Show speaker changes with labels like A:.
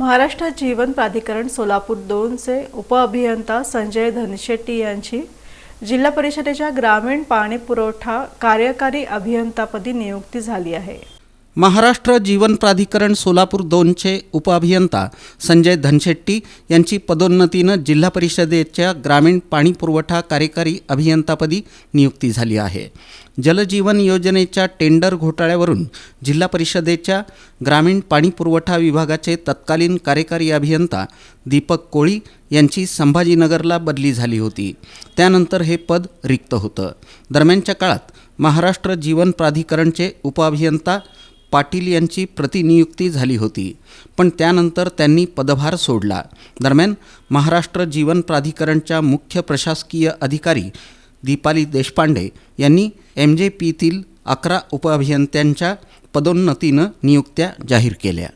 A: महाराष्ट्र जीवन प्राधिकरण सोलापूर दोनचे उपअभियंता संजय धनशेट्टी यांची जिल्हा परिषदेच्या ग्रामीण पाणी पुरवठा कार्यकारी अभियंतापदी नियुक्ती झाली आहे.
B: महाराष्ट्र जीवन प्राधिकरण सोलापूर दोनचे उपअभियंता संजय धनशेट्टी यांची पदोन्नतीनं जिल्हा परिषदेच्या ग्रामीण पाणी पुरवठा कार्यकारी अभियंतापदी नियुक्ती झाली आहे. जलजीवन योजनेच्या टेंडर घोटाळ्यावरून जिल्हा परिषदेच्या ग्रामीण पाणी पुरवठा विभागाचे तत्कालीन कार्यकारी अभियंता दीपक कोळी यांची संभाजीनगरला बदली झाली होती. त्यानंतर हे पद रिक्त होतं. दरम्यानच्या काळात महाराष्ट्र जीवन प्राधिकरणचे उपअभियंता पाटील यांची प्रतिनियुक्ती झाली होती. पण त्यानंतर त्यांनी पदभार सोडला. दरम्यान महाराष्ट्र जीवन प्राधिकरणच्या मुख्य प्रशासकीय अधिकारी दीपाली देशपांडे यांनी एम जे पीतील अकरा उपअभियंत्यांच्या पदोन्नतीनं नियुक्त्या जाहीर केल्या.